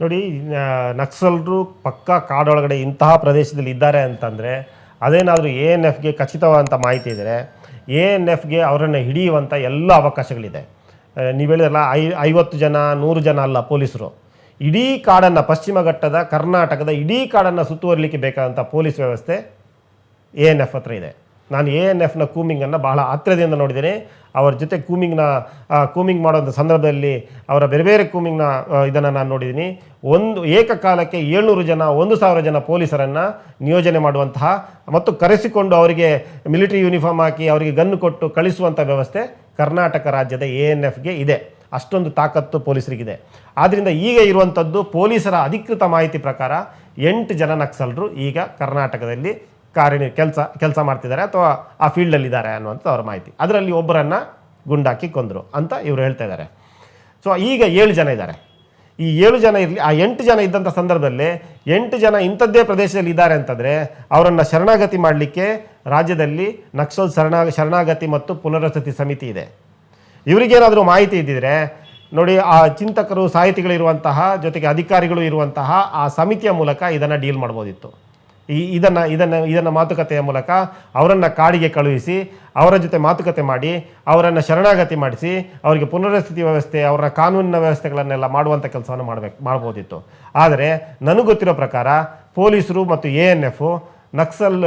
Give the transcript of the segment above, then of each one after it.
ನೋಡಿ ನಕ್ಸಲರು ಪಕ್ಕಾ ಕಾಡೊಳಗಡೆ ಇಂತಹ ಪ್ರದೇಶದಲ್ಲಿ ಇದ್ದಾರೆ ಅಂತಂದರೆ, ಅದೇನಾದರೂ ಎ ಎನ್ ಎಫ್ಗೆ ಖಚಿತವಾದಂಥ ಮಾಹಿತಿ ಇದ್ದರೆ ಎ ಎನ್ ಎಫ್ಗೆ ಅವರನ್ನು ಹಿಡಿಯುವಂಥ ಎಲ್ಲ ಅವಕಾಶಗಳಿದೆ. ನೀವು ಹೇಳಿದ್ರಲ್ಲ, ಐ, ಐವತ್ತು ಜನ, ನೂರು ಜನ ಅಲ್ಲ ಪೊಲೀಸರು. ಇಡೀ ಕಾಡನ್ನು, ಪಶ್ಚಿಮ ಘಟ್ಟದ, ಕರ್ನಾಟಕದ ಇಡೀ ಕಾಡನ್ನು ಸುತ್ತುವರಿಲಿಕ್ಕೆ ಬೇಕಾದಂಥ ಪೊಲೀಸ್ ವ್ಯವಸ್ಥೆ ಎ ಎನ್ ಎಫ್ ಹತ್ರ ಇದೆ. ನಾನು ಎ ಎನ್ ಎಫ್ನ ಕೂಮಿಂಗನ್ನು ಬಹಳ ಹತ್ತಿರದಿಂದ ನೋಡಿದ್ದೇನೆ. ಅವರ ಜೊತೆ ಕೂಮಿಂಗ್ನ ಕೂಮಿಂಗ್ ಮಾಡೋಂಥ ಸಂದರ್ಭದಲ್ಲಿ ಅವರ ಬೇರೆ ಬೇರೆ ಕೂಮಿಂಗ್ನ ಇದನ್ನು ನಾನು ನೋಡಿದ್ದೀನಿ. ಒಂದು ಏಕಕಾಲಕ್ಕೆ ಏಳ್ನೂರು ಜನ, ಒಂದು ಸಾವಿರ ಜನ ಪೊಲೀಸರನ್ನು ನಿಯೋಜನೆ ಮಾಡುವಂತಹ ಮತ್ತು ಕರೆಸಿಕೊಂಡು ಅವರಿಗೆ ಮಿಲಿಟರಿ ಯೂನಿಫಾರ್ಮ್ ಹಾಕಿ ಅವರಿಗೆ ಗನ್ನು ಕೊಟ್ಟು ಕಳಿಸುವಂಥ ವ್ಯವಸ್ಥೆ ಕರ್ನಾಟಕ ರಾಜ್ಯದ ಎ ಎನ್ ಎಫ್ಗೆ ಇದೆ. ಅಷ್ಟೊಂದು ತಾಕತ್ತು ಪೊಲೀಸರಿಗಿದೆ. ಆದ್ದರಿಂದ ಈಗ ಇರುವಂಥದ್ದು ಪೊಲೀಸರ ಅಧಿಕೃತ ಮಾಹಿತಿ ಪ್ರಕಾರ ಎಂಟು ಜನ ನಕ್ಸಲರು ಈಗ ಕರ್ನಾಟಕದಲ್ಲಿ ಕಾರ್ಯ ಕೆಲಸ ಕೆಲಸ ಮಾಡ್ತಿದ್ದಾರೆ ಅಥವಾ ಆ ಫೀಲ್ಡಲ್ಲಿದ್ದಾರೆ ಅನ್ನುವಂಥ ಅವರ ಮಾಹಿತಿ. ಅದರಲ್ಲಿ ಒಬ್ಬರನ್ನು ಗುಂಡಾಕಿ ಕೊಂದರು ಅಂತ ಇವರು ಹೇಳ್ತಾ ಇದ್ದಾರೆ. ಸೊ ಈಗ ಏಳು ಜನ ಇದ್ದಾರೆ. ಈ ಏಳು ಜನ ಇರಲಿ, ಆ ಎಂಟು ಜನ ಇದ್ದಂಥ ಸಂದರ್ಭದಲ್ಲಿ ಎಂಟು ಜನ ಇಂಥದ್ದೇ ಪ್ರದೇಶದಲ್ಲಿ ಇದ್ದಾರೆ ಅಂತಂದರೆ ಅವರನ್ನು ಶರಣಾಗತಿ ಮಾಡಲಿಕ್ಕೆ ರಾಜ್ಯದಲ್ಲಿ ನಕ್ಸಲ್ ಶರಣಾ, ಶರಣಾಗತಿ ಮತ್ತು ಪುನರ್ವಸತಿ ಸಮಿತಿ ಇದೆ. ಇವರಿಗೇನಾದರೂ ಮಾಹಿತಿ ಇದ್ದಿದ್ರೆ ನೋಡಿ, ಆ ಚಿಂತಕರು ಸಾಹಿತಿಗಳಿರುವಂತಹ ಜೊತೆಗೆ ಅಧಿಕಾರಿಗಳು ಇರುವಂತಹ ಆ ಸಮಿತಿಯ ಮೂಲಕ ಇದನ್ನು ಡೀಲ್ ಮಾಡ್ಬೋದಿತ್ತು. ಈ ಇದನ್ನು ಇದನ್ನು ಇದನ್ನು ಮಾತುಕತೆಯ ಮೂಲಕ ಅವರನ್ನು ಕಾಡಿಗೆ ಕಳುಹಿಸಿ, ಅವರ ಜೊತೆ ಮಾತುಕತೆ ಮಾಡಿ, ಅವರನ್ನು ಶರಣಾಗತಿ ಮಾಡಿಸಿ, ಅವರಿಗೆ ಪುನರ್ವಸತಿ ವ್ಯವಸ್ಥೆ ಅವರ ಕಾನೂನಿನ ವ್ಯವಸ್ಥೆಗಳನ್ನೆಲ್ಲ ಮಾಡುವಂಥ ಕೆಲಸವನ್ನು ಮಾಡಬೇಕು ಮಾಡ್ಬೋದಿತ್ತು ಆದರೆ ನನಗೆ ಗೊತ್ತಿರೋ ಪ್ರಕಾರ ಪೊಲೀಸರು ಮತ್ತು ಎ ಎನ್ ಎಫ್ ನಕ್ಸಲ್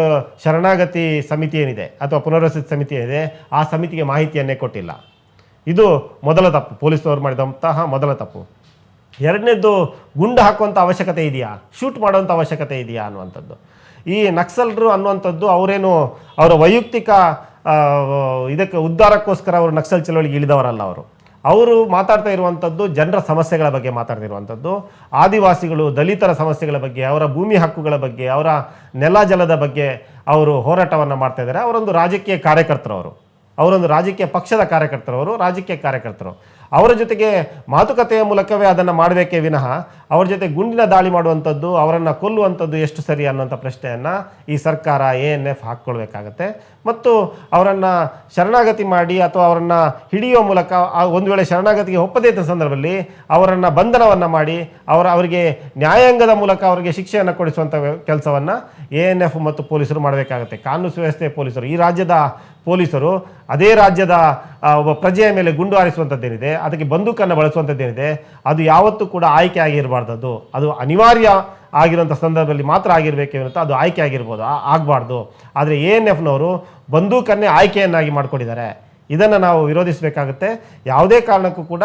ಶರಣಾಗತಿ ಸಮಿತಿ ಏನಿದೆ ಅಥವಾ ಪುನರ್ವಸತಿ ಸಮಿತಿ ಏನಿದೆ ಆ ಸಮಿತಿಗೆ ಮಾಹಿತಿಯನ್ನೇ ಕೊಟ್ಟಿಲ್ಲ. ಇದು ಮೊದಲ ತಪ್ಪು. ಪೊಲೀಸರು ಮಾಡಿದಂತಹ ಮೊದಲ ತಪ್ಪು. ಎರಡನೇದು ಗುಂಡು ಹಾಕುವಂಥ ಅವಶ್ಯಕತೆ ಇದೆಯಾ? ಶೂಟ್ ಮಾಡುವಂಥ ಅವಶ್ಯಕತೆ ಇದೆಯಾ ಅನ್ನುವಂಥದ್ದು. ಈ ನಕ್ಸಲರು ಅನ್ನುವಂಥದ್ದು ಅವರೇನು ಅವರ ವೈಯಕ್ತಿಕ ಇದಕ್ಕೆ ಉದ್ಧಾರಕ್ಕೋಸ್ಕರ ಅವರು ನಕ್ಸಲ್ ಚಳವಳಿಗೆ ಇಳಿದವರಲ್ಲ ಅವರು. ಅವರು ಮಾತಾಡ್ತಾ ಇರುವಂಥದ್ದು ಜನರ ಸಮಸ್ಯೆಗಳ ಬಗ್ಗೆ ಮಾತಾಡ್ತಿರುವಂಥದ್ದು ಆದಿವಾಸಿಗಳು, ದಲಿತರ ಸಮಸ್ಯೆಗಳ ಬಗ್ಗೆ, ಅವರ ಭೂಮಿ ಹಕ್ಕುಗಳ ಬಗ್ಗೆ, ಅವರ ನೆಲ ಜಲದ ಬಗ್ಗೆ ಅವರು ಹೋರಾಟವನ್ನು ಮಾಡ್ತಾ ಇದ್ದಾರೆ. ಅವರೊಂದು ರಾಜಕೀಯ ಕಾರ್ಯಕರ್ತರು ಅವರು. ಅವರೊಂದು ರಾಜಕೀಯ ಪಕ್ಷದ ಕಾರ್ಯಕರ್ತರು ಅವರು, ರಾಜಕೀಯ ಕಾರ್ಯಕರ್ತರು. ಅವರ ಜೊತೆಗೆ ಮಾತುಕತೆಯ ಮೂಲಕವೇ ಅದನ್ನು ಮಾಡಬೇಕೇ ವಿನಃ ಅವರ ಜೊತೆ ಗುಂಡಿನ ದಾಳಿ ಮಾಡುವಂಥದ್ದು, ಅವರನ್ನು ಕೊಲ್ಲುವಂಥದ್ದು ಎಷ್ಟು ಸರಿ ಅನ್ನೋಂಥ ಪ್ರಶ್ನೆಯನ್ನು ಈ ಸರ್ಕಾರ ಎ ಎನ್ ಎಫ್ ಹಾಕ್ಕೊಳ್ಬೇಕಾಗತ್ತೆ. ಮತ್ತು ಅವರನ್ನು ಶರಣಾಗತಿ ಮಾಡಿ ಅಥವಾ ಅವರನ್ನು ಹಿಡಿಯುವ ಮೂಲಕ ಒಂದು ವೇಳೆ ಶರಣಾಗತಿಗೆ ಒಪ್ಪದೇ ಇದ್ದ ಸಂದರ್ಭದಲ್ಲಿ ಅವರನ್ನು ಬಂಧನವನ್ನು ಮಾಡಿ ಅವರ ಅವರಿಗೆ ನ್ಯಾಯಾಂಗದ ಮೂಲಕ ಅವರಿಗೆ ಶಿಕ್ಷೆಯನ್ನು ಕೊಡಿಸುವಂಥ ಕೆಲಸವನ್ನು ಎ ಎನ್ ಎಫ್ ಮತ್ತು ಪೊಲೀಸರು ಮಾಡಬೇಕಾಗುತ್ತೆ. ಕಾನೂನು ಸುವ್ಯವಸ್ಥೆ ಪೊಲೀಸರು, ಈ ರಾಜ್ಯದ ಪೊಲೀಸರು, ಅದೇ ರಾಜ್ಯದ ಒಬ್ಬ ಪ್ರಜೆಯ ಮೇಲೆ ಗುಂಡು ಹಾರಿಸುವಂಥದ್ದೇನಿದೆ, ಅದಕ್ಕೆ ಬಂದೂಕನ್ನು ಬಳಸುವಂಥದ್ದೇನಿದೆ, ಅದು ಯಾವತ್ತೂ ಕೂಡ ಆಯ್ಕೆ ಆಗಿರಬಾರ್ದು ಅದು ಅದು ಅನಿವಾರ್ಯ ಆಗಿರುವಂಥ ಸಂದರ್ಭದಲ್ಲಿ ಮಾತ್ರ ಆಗಿರಬೇಕು ಅಂತ ಅದು ಆಯ್ಕೆ ಆಗಿರ್ಬೋದು ಆಗಬಾರ್ದು. ಆದರೆ ಎ ಎನ್ ಎಫ್ನವರು ಬಂದೂಕನ್ನೇ ಆಯ್ಕೆಯನ್ನಾಗಿ ಮಾಡಿಕೊಂಡಿದ್ದಾರೆ. ಇದನ್ನು ನಾವು ವಿರೋಧಿಸಬೇಕಾಗುತ್ತೆ. ಯಾವುದೇ ಕಾರಣಕ್ಕೂ ಕೂಡ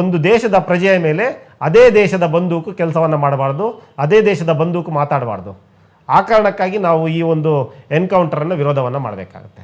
ಒಂದು ದೇಶದ ಪ್ರಜೆಯ ಮೇಲೆ ಅದೇ ದೇಶದ ಬಂದೂಕು ಕೆಲಸವನ್ನು ಮಾಡಬಾರ್ದು, ಅದೇ ದೇಶದ ಬಂದೂಕು ಮಾತಾಡಬಾರ್ದು. ಆ ಕಾರಣಕ್ಕಾಗಿ ನಾವು ಈ ಒಂದು ಎನ್ಕೌಂಟರನ್ನು ವಿರೋಧವನ್ನು ಮಾಡಬೇಕಾಗುತ್ತೆ.